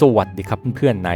สวัสดีครับเพื่อนๆ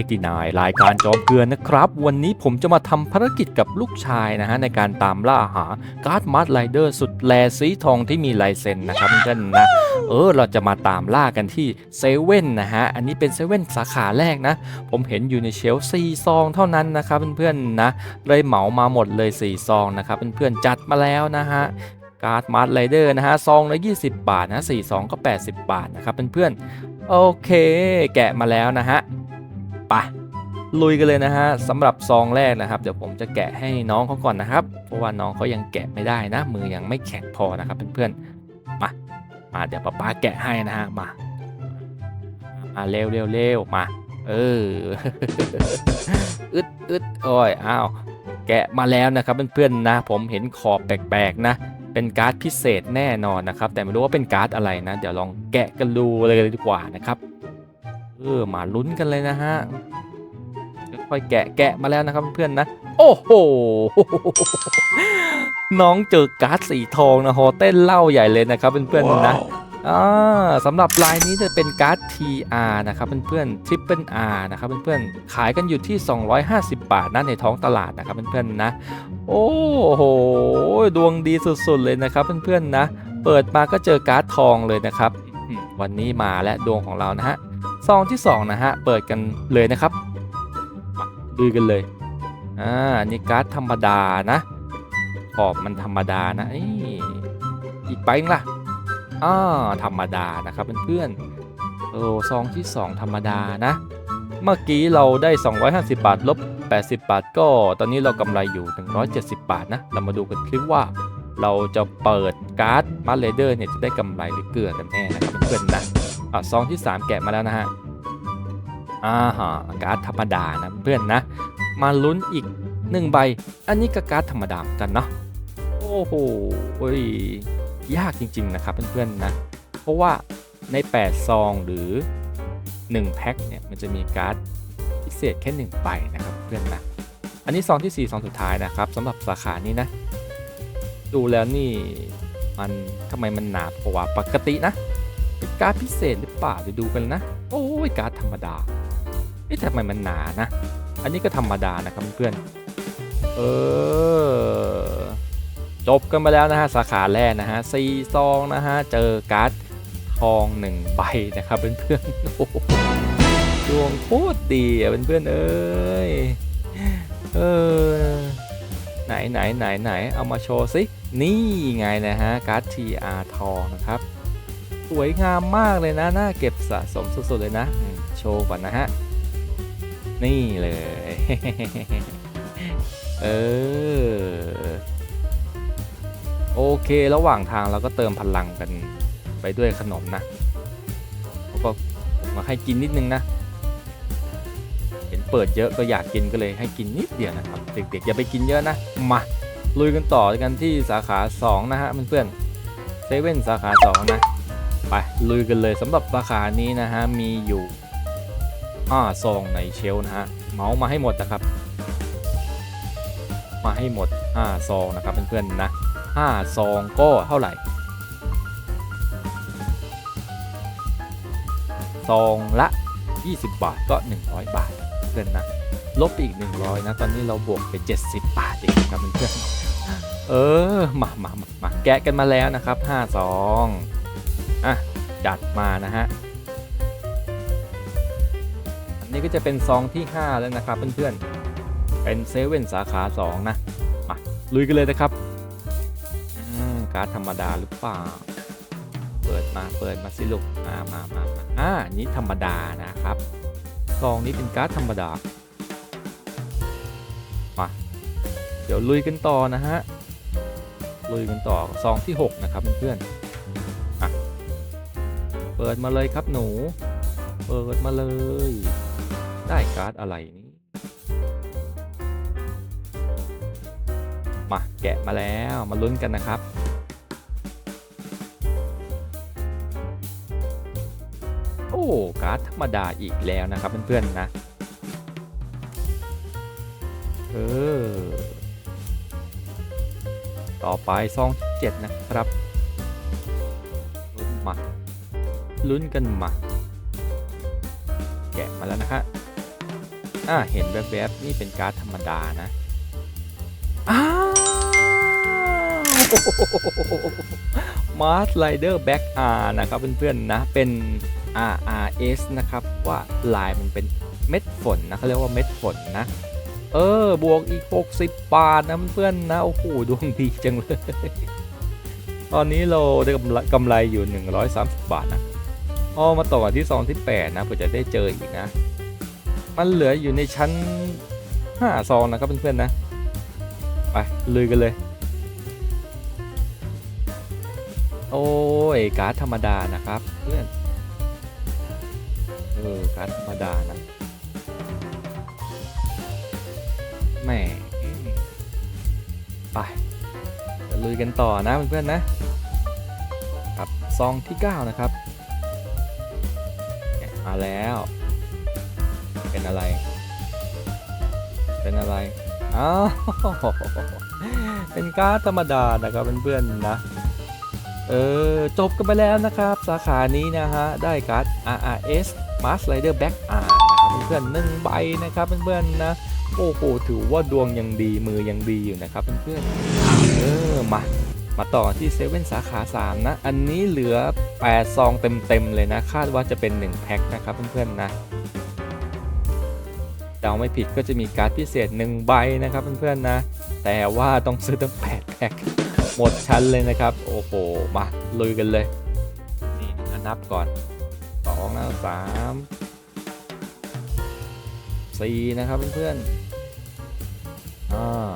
1989รายการจอมเกลือนนะครับ วันนี้ผมจะมาทำภารกิจกับลูกชายนะฮะในการตามล่าหาการ์ดมาร์ทไรเดอร์สุดแลสีทองที่มีลายเซ็นนะครับเพื่อนๆนะเออเราจะมาตามล่ากันที่เซเว่นนะฮะ อันนี้เป็นเซเว่นสาขาแรกนะ ผมเห็นอยู่ในเชลซีซองเท่านั้นนะครับเพื่อนๆนะเลยเหมามาหมดเลย4ซองนะครับเพื่อนๆจัดมาแล้วนะฮะ การ์ดมาร์ทไรเดอร์นะฮะซองละ20 บาทนะ4ซองก็ 80 บาทนะครับเพื่อนๆโอเค แกะมาแล้วนะฮะไปลุยกันเลยนะฮะสำหรับซองแรกนะครับ เดี๋ยวผมจะแกะให้น้องเขาก่อนนะครับ เพราะว่าน้องเขายังแกะไม่ได้นะ มือยังไม่แข็งพอนะครับเพื่อนๆมามาเดี๋ยวป๊าป๊าแกะให้นะฮะมามาเร็วเร็วเร็วมาเอออึดอึดโอ้ยอ้าวแกะมาแล้วนะครับเพื่อนๆนะ ผมเห็นขอบแปลกๆนะ เป็นการ์ดพิเศษแน่นอนนะครับ แต่ไม่รู้ว่าเป็นการ์ดอะไรนะ เดี๋ยวลองแกะกันดูเลยดีกว่านะครับ เออมาลุ้นกันเลยนะฮะค่อยแกะแกะมาแล้วนะครับเพื่อนนะ โอ้โห น้องเจอการ์ดสีทองนะฮอเต้นเล่าใหญ่เลยนะครับเพื่อนๆนะ อ่าสำหรับลายนี้จะเป็นการ์ด TR นะครับเพื่อนๆ Triple R นะครับเพื่อนๆ ขายกันอยู่ที่ 250 บาทนะในท้องตลาดนะครับเพื่อนๆนะ โอ้โห ดวงดีสุดๆเลยนะครับเพื่อนๆนะ เปิดมาก็เจอการ์ดทองเลยนะครับอืมวันนี้มาและดวงของเรานะฮะ ซองที่ 2 นะฮะ เปิดกันเลยนะครับมาดูกันเลย อ่าอันนี่การ์ดธรรมดานะ ขอบมันธรรมดานะเอ้ยอีกใบนึงล่ะ อ่าธรรมดานะครับเพื่อนๆโอ้ซองที่ 2 ธรรมดานะ เมื่อกี้เราได้ 250 บาทลบ 80 บาท ก็ ตอนนี้เรากำไรอยู่ 170 บาทนะ เรามาดูกันคลิปว่าเราจะเปิดการ์ดมาเลเดอร์เนี่ยจะได้กำไรหรือเกลือกันแน่นะครับเพื่อนๆนะอ่าซองที่ 3 แกะมาแล้วนะฮะอ่าฮะการ์ดธรรมดานะเพื่อนนะ มาลุ้นอีก 1 ใบ อันนี้ก็การ์ดธรรมดาเหมือนกันเนาะโอ้โหโอ้ ยากจริง ๆ นะครับเพื่อนๆนะ เพราะว่าใน 8 ซองหรือ 1 แพ็คเนี่ยมันจะมีการ์ดพิเศษแค่ 1 ใบนะครับเพื่อนนะ อันนี้ซองที่ 4 ซองสุดท้ายนะครับสำหรับสาขานี้นะ ดูแล้วนี่มันทำไมมันหนาเพราะว่าปกตินะเป็นการ์ดพิเศษหรือเปล่าเดี๋ยวดูกันนะ โอ้ยการ์ดธรรมดาเอ๊ะทำไมมันหนานะ อันนี้ก็ธรรมดานะครับเพื่อนเออ จบกันมาแล้วนะฮะสาขาแรกนะฮะซีซองนะฮะเจอการ์ดทองหนึ่งใบนะครับเพื่อนๆโอ้ดวงโคตรดีอะเพื่อนๆเอ้ยเออไหนไหนไหนไหนเอามาโชว์สินี่ไงนะฮะการ์ด TR ทองนะครับ สวยงามมากเลยนะน่าเก็บสะสมสุดๆเลยนะโชว์ก่อนนะฮะนี่เลย เออ เค ระหว่างทางเราก็เติมพลังกันไปด้วยขนมนะแล้วก็มาให้กินนิดนึงนะ เห็นเปิดเยอะก็อยากกินก็เลยให้กินนิดเดียวนะครับ เด็กๆอย่าไปกินเยอะนะ มาลุยกันต่อกันที่สาขา 2 นะฮะเพื่อนๆเซเว่นสาขา 2 นะ ไปลุยกันเลยสำหรับสาขานี้นะฮะมีอยู่5ซองในเชลนะฮะเมามาให้หมดนะครับ มาให้หมด5ซองนะครับเพื่อนๆนะ 5 ซองก็เท่าไหร่ซองละ 20 บาทก็ 100 บาทเพื่อนนะลบไปอีก 100 นะ ตอนนี้เราบวกไป 70 บาทเองครับเพื่อนเออมามามามาแกะกันมาแล้วนะครับ 5 ซองอะจัดมานะฮะอันนี้ก็จะเป็นซองที่ 5 แล้วนะครับเพื่อนๆเป็นเซเว่นสาขา 2 นะ มาลุยกันเลยนะครับ การ์ดธรรมดาหรือเปล่า เปิดมาเปิดมาสิลูกมามามามาอ่านี้ธรรมดานะครับซองนี้เป็นการ์ดธรรมดา มา เดี๋ยวลุยกันต่อนะฮะ ลุยกันต่อซองที่ 6 นะครับเพื่อนๆอะเปิดมาเลยครับหนู เปิดมาเลย ได้การ์ดอะไรนี่มาแกะมาแล้วมาลุ้นกันนะครับ การ์ดธรรมดาอีกแล้วนะครับเพื่อนๆนะ เออ ต่อไปซองที่เจ็ดนะครับลุ้นมาลุ้นกันมาแกะมาแล้วนะฮะอ่าเห็นแวบๆนี่เป็นการ์ดธรรมดานะอ้าวมาร์สไลเดอร์แบ็กอาร์นะครับเพื่อนๆนะ เป็น RRS นะครับว่าลายมันเป็นเม็ดฝนนะเขาเรียกว่าเม็ดฝนนะเออบวกอีก 60 บาทนะเพื่อนนะโอ้โหดวงดีจังเลย ตอนนี้เราได้กำไรกำไรอยู่ 130 บาทนะพอมาต่อกันที่ซองที่8นะเพื่อจะได้เจออีกนะ มันเหลืออยู่ในชั้น5ซองนะครับเพื่อนๆนะไปลุยกันเลย โอ้ยการ์ดธรรมดานะครับเพื่อน ออการธรรมดานะแหม่ไปลุยกันต่อนะเพื่อนๆนะ กับซองที่ 9 นะครับ มาแล้ว เป็นอะไร เป็นอะไร อ้าว เป็นการ์ดธรรมดานะครับเพื่อนๆนะ เออ จบกันไปแล้วนะครับ สาขานี้นะฮะ ได้การ์ด RRS Mask Rider Back R นะครับเพื่อนๆหนึ่งใบนะครับเพื่อนๆนะโอ้โหถือว่าดวงยังดีมือยังดีอยู่นะครับเพื่อนๆเออมามาต่อที่เซเว่นสาขา3นะ อันนี้เหลือ 8 ซองเต็ม ๆ เลยนะ คาดว่าจะเป็น 1 แพ็คนะครับเพื่อน ๆ นะเดาไม่ผิดก็จะมีการ์ดพิเศษ 1 ใบนะครับเพื่อน ๆ นะ แต่ว่าต้องซื้อตั้ง 8 แพ็ค หมดชั้นเลยนะครับ โอ้โห มา ลุยกันเลย นี่นับก่อน องนะสามสี่นะครับเพื่อนๆอ่า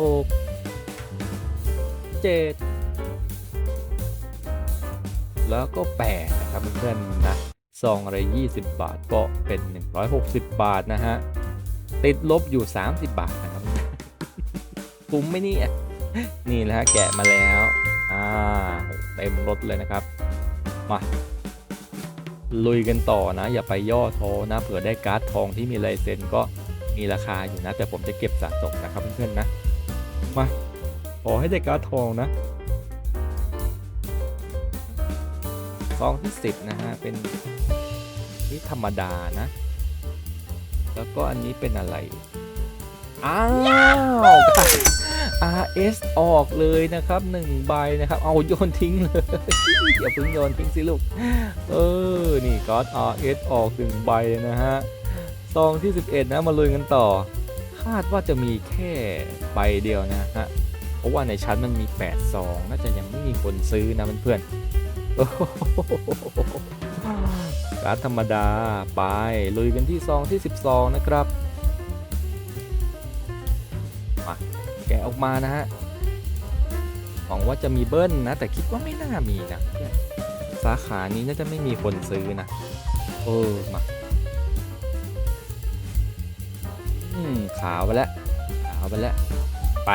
หกเจ็ดแล้วก็แปดนะครับเพื่อนๆนะซองอะไร 20 บาทก็เป็น 160 บาทนะฮะ ติดลบอยู่ 30 บาทนะครับคุ้มไหมเนี่ยนี่แหละฮะแกะมาแล้ว อ่า เต็มรถเลยนะครับ มา ลุยกันต่อนะ อย่าไปย่อท้อนะ เผื่อได้การ์ดทองที่มีลายเซ็นก็มีราคาอยู่นะ แต่ผมจะเก็บสะสมนะครับเพื่อนๆนะ มาขอให้ได้การ์ดทองนะซองที่10นะฮะเป็นนี่ธรรมดานะ แล้วก็อันนี้เป็นอะไร อ้าว RS ออกเลยนะครับหนึ่งใบนะครับ เอาโยนทิ้งเลยอย่าเพิ่งโยนทิ้งสิลูก เออ นี่ก็ RS ออกหนึ่งใบนะฮะซองที่ 11 นะมาลุยกันต่อ คาดว่าจะมีแค่ใบเดียวนะฮะ เพราะว่าในชั้นมันมี8ซองน่าจะยังไม่มีคนซื้อนะเพื่อนๆโอ้โหการธรรมดาไปลุยกันที่ซองที่ 12 นะครับ แกะออกมานะฮะหวังว่าจะมีเบิ้ลนะ แต่คิดว่าไม่น่ามีนะเพื่อนสาขานี้น่าจะไม่มีคนซื้อนะเออมาอืมขาวไปแล้วขาวไปแล้วไป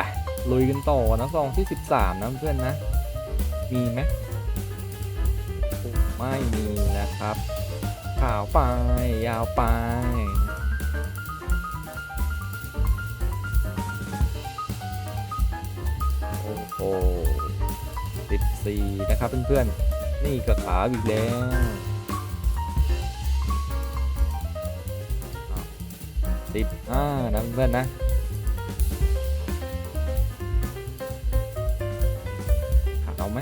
ลุยกันต่อนะซองที่ 13 นะเพื่อนนะ มีไหมโอ้ไม่มีนะครับ ขาวไปยาวไป โอ้โหสิบสี่นะครับเพื่อนๆ นี่ก็ขาอีกแล้วสิบห้านะเพื่อนๆนะขาวไหม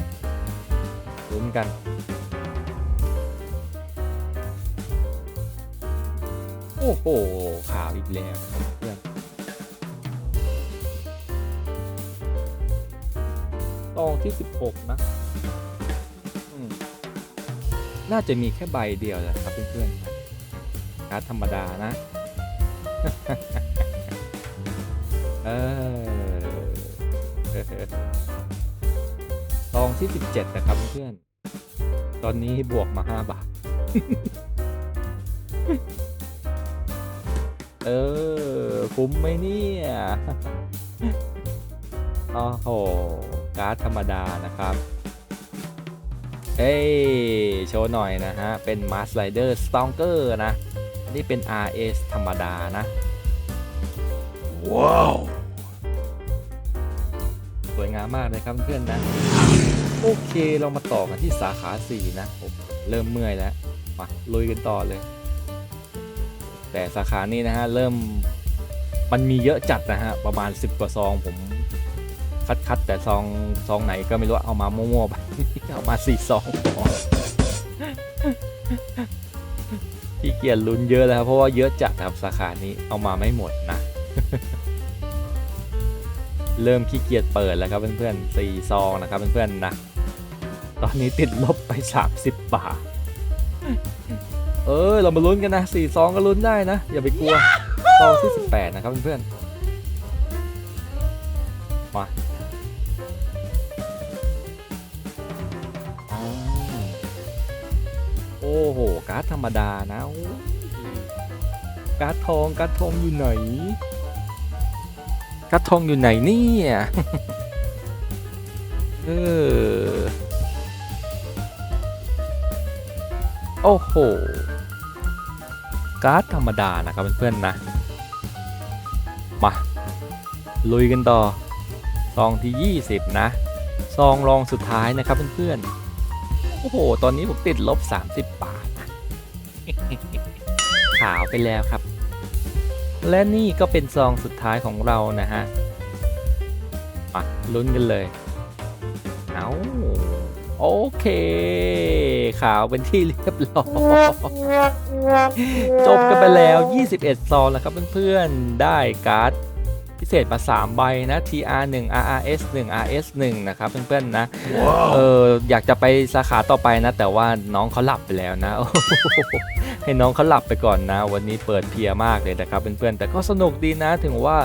ลุ้นกันโอ้โหขาวอีกแล้วครับ งที่ 16 นะน่าจะมีแค่ใบเดียวแหละครับเพื่อนๆการธรรมดานะ เออซองที่ 17 นะครับเพื่อนๆตอนนี้บวกมา 5 บาท เออ คุ้มไหมเนี่ย โอ้โห การ์ดธรรมดานะครับเอ้ยโชว์หน่อยนะฮะ เป็น Mars Rider Stalker นะ นี่เป็น RS ธรรมดานะ ว้าว สวยงามมากเลยครับเพื่อนๆนะ โอเคเรามาต่อกันที่สาขา 4 นะผมเริ่มเมื่อยแล้ว มาลุยกันต่อเลย แต่สาขานี้นะฮะ เริ่มมันมีเยอะจัดนะฮะ ประมาณ 10 กว่าซองผม คัดคัดแต่ซองซองไหนก็ไม่รู้เอามามั่วๆไปเอามาสี่ซองพอขี้เกียจลุ้นเยอะแล้วครับเพราะว่าเยอะจัดครับสาขานี้เอามาไม่หมดนะ เริ่มขี้เกียจเปิดแล้วครับเพื่อนๆสี่ซองนะครับเพื่อนๆนะ ตอนนี้ติดลบไป 30 บาท เออเรามาลุ้นกันนะสี่ซองก็ลุ้นได้นะ อย่าไปกลัวซองที่ 18 นะครับเพื่อนๆ โอ้โห การ์ดธรรมดานะ การ์ดทองการ์ดทองอยู่ไหน การ์ดทองอยู่ไหนเนี่ยเออโอ้โห การ์ดธรรมดานะครับเพื่อนๆนะ มา ลุยกันต่อซองที่ 20 นะ ซองรองสุดท้ายนะครับเพื่อนๆ อ้โห ตอนนี้ผมติดลบ 30 บาท ขาวไปแล้วครับ และนี่ก็เป็นซองสุดท้ายของเรานะฮะมาลุ้นกันเลย เอาโอเค ขาวเป็นที่เรียบร้อยจบกันไปแล้ว 21 ซองแล้วครับเพื่อนๆ ได้การ์ด พิเศษมา 3 ใบนะ TR 1 RRS 1 RS 1นะครับเพื่อนๆนะ Wow. เอออยากจะไปสาขาต่อไปนะ แต่ว่าน้องเขาหลับไปแล้วนะโอ้โหให้น้องเขาหลับไปก่อนนะ วันนี้เปิดเพลียมากเลยนะครับเพื่อนๆแต่ก็สนุกดีนะ ถึงว่า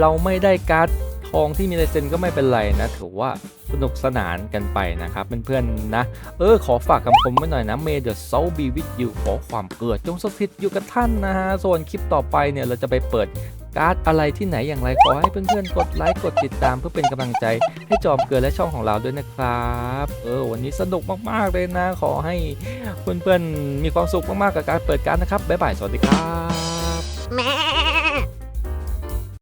เราไม่ได้การ์ดทองที่มีลายเซ็นก็ไม่เป็นไรนะ ถือว่าสนุกสนานกันไปนะครับเพื่อนๆนะ เออ ขอฝากคำคมไว้หน่อยนะ May the soul be with you ขอความเกิดจงสถิตอยู่กับท่านนะฮะ ส่วนคลิปต่อไปเนี่ย เราจะไปเปิด การ์ดอะไรที่ไหนอย่างไรขอให้เพื่อนๆ กดไลค์กดติดตามเพื่อเป็นกำลังใจ ให้จอมเกลือและช่องของเราด้วยนะครับเออวันนี้สนุกมากๆเลยนะ ขอให้เพื่อนๆมีความสุขมากๆกับการเปิดการดนะครับบ๊ายบายสวัสดีครับแม่